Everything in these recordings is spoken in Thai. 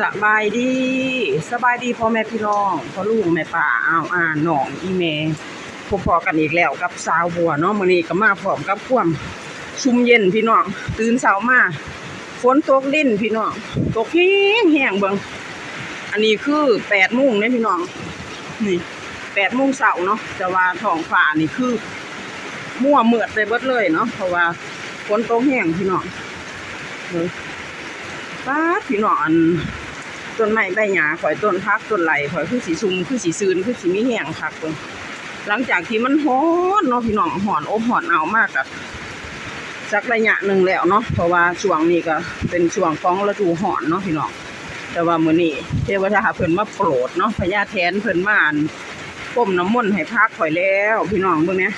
สบายดีสบายดีพ่อแม่พี่น้องพ่อลูกแม่ป่าอ้าวอ่าน้องอีเมพบพอกันอีกแล้วกับสาวบัวเนาะมื้อนี้ก็มาพร้อมกับความชุ่มเย็นพี่น้องตื่นเช้ามาฝนตกลิ้นพี่น้องตกแห้งแห้งเบิ่งอันนี้คือ8โมงเด้พี่น้องนี่8โมงเช้าเนาะแต่ว่าท้องฟ้านี่คือมั่วเมือดไปเบิดเลยเนาะเพราะว่าฝนตกแห้งพี่น้องเฮ้ยป้าพี่น้องอัน ต้นไม้ใบหญ้าข่อยต้นพักต้นไหลข่อยคือสีซุมคือสีซืนคือสีมีแห้งคักเพิ่นหลังจากที่มันร้อนเนาะพี่น้องร้อนอบร้อนเอามากอะสักระยะหนึ่งแล้วเนาะเพราะว่าช่วงนี้ก็เป็นช่วงของฤดูร้อนเนาะพี่น้องแต่ว่ามื้อนี้เทวดาเพิ่นมาโปรดเนาะพญาแทนเพิ่นมาอันก้มน้ำมนต์ให้พักข่อยแล้ว พี่น้องเบิ่งเนี้ย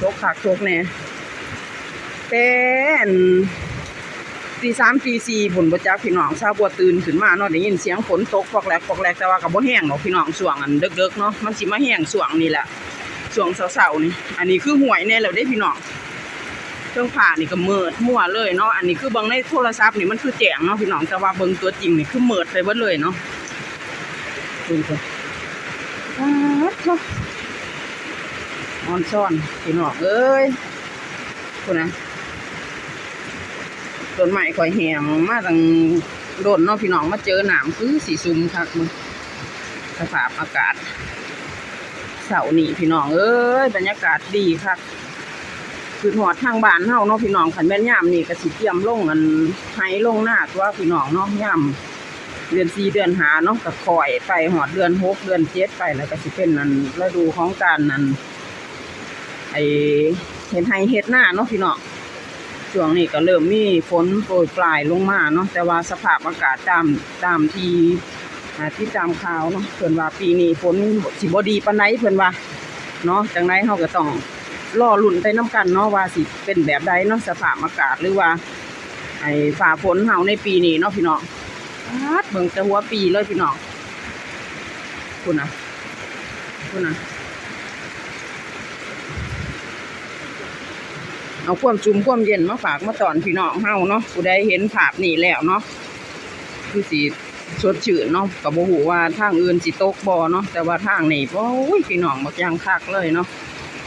ตกคักตกแน่แต่อัน ตีสามตีสี่ฝนประจักพี่น้องชาวบัวตื่นขึ้นมาเนาะได้ยินเสียงฝนตกปอกแหลกปอกแหลกแต่ว่ากับบ่แห้งเนาะพี่น้องช่วงอันเดึกๆเนาะมันสิมาแห้งช่วงนี้แหละช่วงเสาๆนี่ อันนี้คือห่วยแน่แล้วเด้พี่น้องเครื่องผ่านี่ก็เมิดมั่วเลยเนาะอันนี้คือบิ่งในโทรศัพท์นี่มันคือแจ้งเนาะพี่น้องแต่ว่าเบิ่งตัวจริงนี่คือเมิดไปเบิดเลยเนาะดูเถอะอ้าะออนซ่อนพี่น้องเอ้ยคุณนะ ต้นไม้ข่อยแหงมาตั้งโดนเนาะพี่น้องมาเจอหนามคือสีซุ่มคักมึงสภาพอากาศเสาร์นี้พี่น้องเอ้ยบรรยากาศดีคักคือหอดทางบ้านเฮาเนาะพี่น้องขันแม่นย่ามนี่ก็สิเตรียมลงอันไห้ลงหน้าตัวพี่น้องเนาะย่ามเดือนสี่เดือนหาเนาะก็คอยไปหอดเดือนหกเดือนเจ็ดไปแล้วก็สิเป็นนันฤดูของการนันไอเห็นไห้เฮ็ดหน้าเนาะพี่น้อง ช่วงนี้ก็เริ่มมีฝนโปรยปลายลงมาเนาะแต่ว่าสภาพอากาศตามตามทีที่ตามข่าวเนาะเพิ่นว่าปีนี้ฝนสิบ่ดีปานใดเพิ่นว่าเนาะจังไดเฮาก็ต้องรอลุ้นไปนํกันเนาะว่าสิเป็นแบบใดเนาะสภาพอากาศหรือว่าไอ้ฝ่าฝนเฮาในปีนี้เนาะพี่น้องปาดเบิ่งแต่หัวปีเลยพี่น้องคุณนะคุณนะ เอาความจุ่มความเย็นมาฝากมาตอนพี่น้องเฮาเนาะผู้ใดเห็นภาพนี่แล้วเนาะคือสีสดชื่นเนาะกับบ่ฮู้ว่าทางอื่นสิตกบ่เนาะแต่ว่าทางนี้โอ้ยพี่น้องบักยางคักเลยเนาะ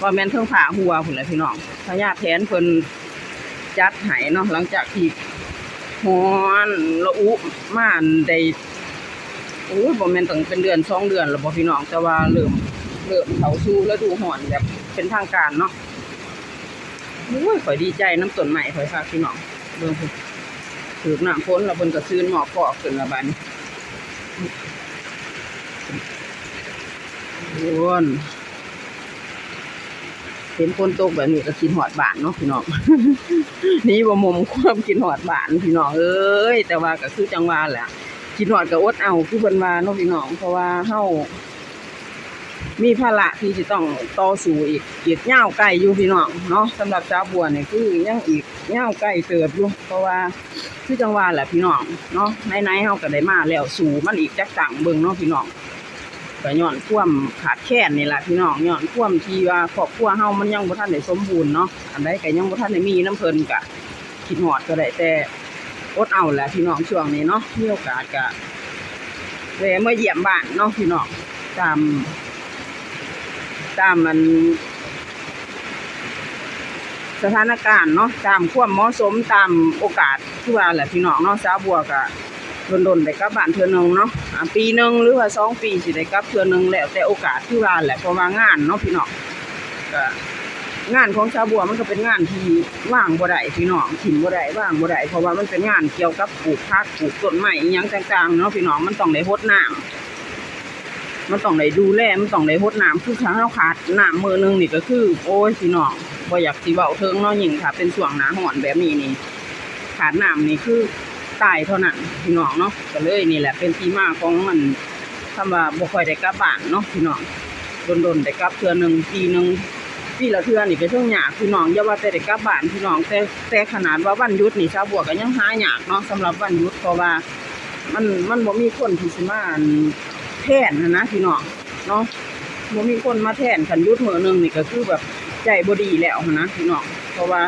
ว่าแม่นเทิงผาหัวพุ่นแหละพี่น้องพญาแทนเพิ่นจัดให้เนาะหลังจากที่ฮ้อนละอุมานได้โอ้ยบ่แม่นตั้งเป็นเดือนสองเดือนแล้วบ่พี่น้องแต่ว่าเริ่มเริ่มเขาสู่ฤดูร้อนแบบเป็นทางการเนาะ อ้ยข่อยดีใจน้ำต้นใหม่ข่อยค่ะพี่น้องเบิ่งพุ่นถือหน้าฝนแล้วเพิ่นก็ซื้อหมอกกอกขึ้นละบันี้โอนเห็นฝนตกแบบนี้ก็กินหอดบานเนาะพี่น้องนี่บ่มุมความกินหอดบานพี่น้องเอ้ยแต่ว่าก็คือจังหวะแหละกินหอดก็อดเอาคือเพิ่นว่าเนาะพี่น้องเพราะว่าเฮา มีภาระที่จะต้องต่อสู้อีกอีกย่าไก่อยู่พี่น้องเนาะสำหรับชาวบัวเนี่ยคือยังอีกย่าไก่เติบอยู่เพราะว่าคือจังหวะแหละพี่น้องเนาะในๆเฮาก็ได้มาแล้วสู่มันอีกจักต่างเบิ่งเนาะพี่น้องก็ย้อนควมขาดแคลนนี่แหละพี่น้องย้อนควมที่ว่าครอบครัวเฮามันยังบ่ทันได้สมบูรณ์เนาะอันใดก็ยังบ่ทันได้มีน้ำเพิ่นก็คิดฮอดก็ได้แต่อดเอาแหละพี่น้องช่วงนี้เนาะมีโอกาสก็แวะมาเยี่ยมบ้านเนาะพี่น้องตาม ตามมัน สถานการณ์เนาะตามความเหมาะสมตามโอกาสที่ว่าแหละพี่น้องเนาะสาวบัวก็โดนๆได้กลับบ้านเทื่อหนึงเนาะปีหนึ่งหรือว่าสองปีสิได้กลับเทื่อหนึงแล้วแต่โอกาสที่ว่าแหละเพราะว่างานเนาะพี่น้องก็งานของชาวบัวมันก็เป็นงานที่ว่างบ่ได้พี่น้องถิ่นบ่ได้ว่างบ่ได้เพราะว่ามันเป็นงานเกี่ยวกับปลูกผักปลูกต้นไม้อยังต่างๆเนาะพี่น้องมันต้องได้รดน้ำ มันต้องได้ดูแลมันต้องได้รดน้ำคือถ้าเราขาดน้ำมือหนึงนี่ก็คือ โอ้ยพี่น้องบ่อยากสิเว้าเทิงเนาะยิ่งถ้าเป็นช่วงหน้าร้อนแบบนี้นี่ขาดน้ำนี่คือตายเท่านั้นพี่น้องเนาะก็เลยนี่แหละเป็นที่มาของมันคำว่าบ่ค่อยได้กลับบ้านเนาะพี่น้องโดนๆได้กลับเทื่อหนึงปีหนึงปีละเทื่อนี่ก็เทิงยากพี่น้องอย่าว่าแต่ได้กลับบ้านพี่น้องแต่แต่ขนาดว่าวันหยุดนี่ชาวบัวก็ยังหายากเนาะสำหรับวันหยุดเพราะว่า มันมันบ่มีคนที่สิมาน แทนนะนะพี่น้องเนาะบ่มีคนมาแทนขันยุดมือหนึงนี่ก็คือแบบใจบดีแล้วนะพี่น้องเพราะว่า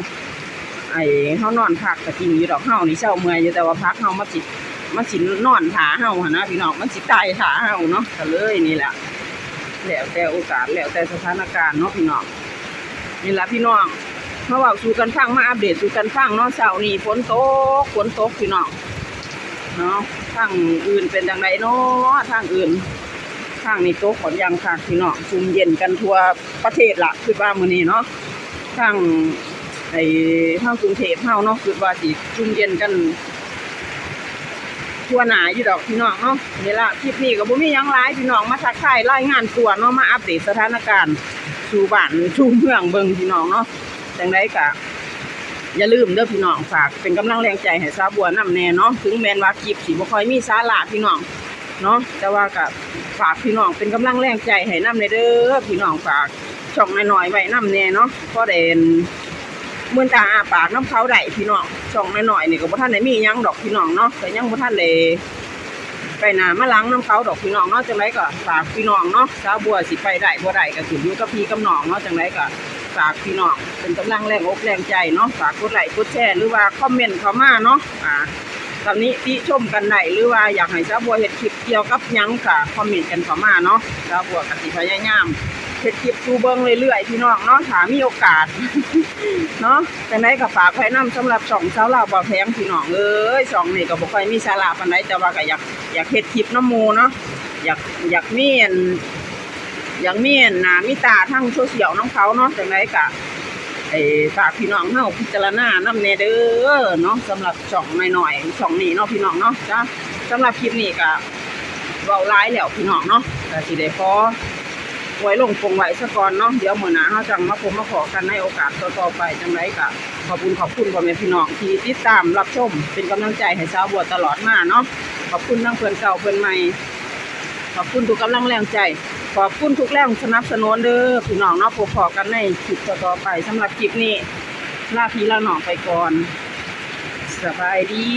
ไอ้เฮานอนพักก็จริงอยู่ดอกเฮานี่เช้าเมื่อยอยู่แต่ว่าพักเฮามาสิมันสินอนถาเฮาหั่นนะพี่น้องมันสิตายถาเฮาเนาะก็เลยนี่แหละแล้วแต่โอกาสแล้วแต่สถานการณ์เนาะพี่น้องนี่ล่ะพี่น้องมาเว้าสู่กันฟังมาอัปเดตสู่กันฟังเนาะเช้านี้ฝนตกฝนตกพี่น้อง เนาะทางอื่นเป็นจังไดเนาะทางอื่นทางนี้โต๊ะขอนยางค่ะพี่น้องซุมเย็นกันทั่วประเทศละคือว่ามื้อนี้เนาะทางไอ้ทางกรุงเทพเฮาเนาะคือว่าสิซุมเย็นกันทั่วหนาอยู่ดอกพี่น้องเนาะนี่ละคลิปนี้ก็บ่มียังหลายพี่น้องมาทักทายรายงานตัวเนาะมาอัปเดตสถานการณ์สู่บ้านสู่เมืองเบิ่งพี่น้องเนาะจังไดก็ อย่าลืมเด้อพี่น้องฝากเป็นกำลังแรงใจให้ซาบัวนำแน่เนาะถึงแมนว่าคลิปสิบ่ค่อยมีสาระพี่น้องเนาะแต่ว่ากับฝากพี่น้องเป็นกำลังแรงใจให้น้ำในเด้อพี่น้องฝากช่องน้อยๆไว้น้ำแน่เนาะก็เด่นเมื่อตาอาปากน้ำเขาได้พี่น้องช่องน้อยๆนี่ก็บ่ท่านได้มียังดอกพี่น้องเนาะแต่ยังบ่ท่านได้ไปหนามาล้างน้ำเขาดอกพี่น้องเนาะจังไรก็ฝากพี่น้องเนาะสาวบัวสิไปได้บ่ได้ก็ขึ้นอยู่กับพี่กับน้องเนาะจังไรก็ ฝากพี่น้องเป็นกำลังแรงอกแรงใจเนาะฝากกดไลค์กดแชร์หรือว่าคอมเมนต์เข้ามาเนาะอ่าตอนนี้ที่ชมกันได้หรือว่าอยากให้เจ้าบัวเห็ดคลิปเกี่ยวกับยังค่ะคอมเมนต์กันเข้ามาเนาะเจ้าบัวกสิพยายามเห็ดคลิปดูเบิ้งเรื่อยๆพี่น้องเนาะถามีโอกาสเนาะแต่ไหนก็ฝากไว้นํสำหรับสองเช้าเราบ่แพงพี่น้องเอ้ยสองนี่ก็บ่ค่อยมีสาระปานใดแต่ว่าก็อยากอยากเฮ็ดคลิปน้ำมูเนาะอยากอยากมีอัน อยากมีนหนามีตาทั้งโซเชียลน้องเขาเนาะจังไดก็ไอ้ฝากพี่น้องเฮาพิจารณานำแน่เด้อเนาะสำหรับช่องน้อยๆช่องนี้เนาะพี่น้องเนาะจ้ะสำหรับคลิปนี้ก็เว้าหลายแล้วพี่น้องเนาะก็สิได้ขอไว้ลงคงไว้ซะก่อนเนาะเดี๋ยวมื้อหน้าเฮาจังมาพบมาขอกันในโอกาสต่อๆไปจังไดก็ขอบคุณขอบคุณพ่อแม่พี่น้องที่ติดตามรับชมเป็นกำลังใจให้ชาวบัวตลอดมาเนาะขอบคุณทั้งเพื่อนเก่าเพื่อนใหม่ขอบคุณทุกกำลังแรงใจ ขอบคุณทุกแรงสนับสนุนเด้อพี่น้องเนาะพบพอกันในคลิปต่อไปสำหรับคลิปนี้ลาพี่ลาน้องไปก่อน สบายดี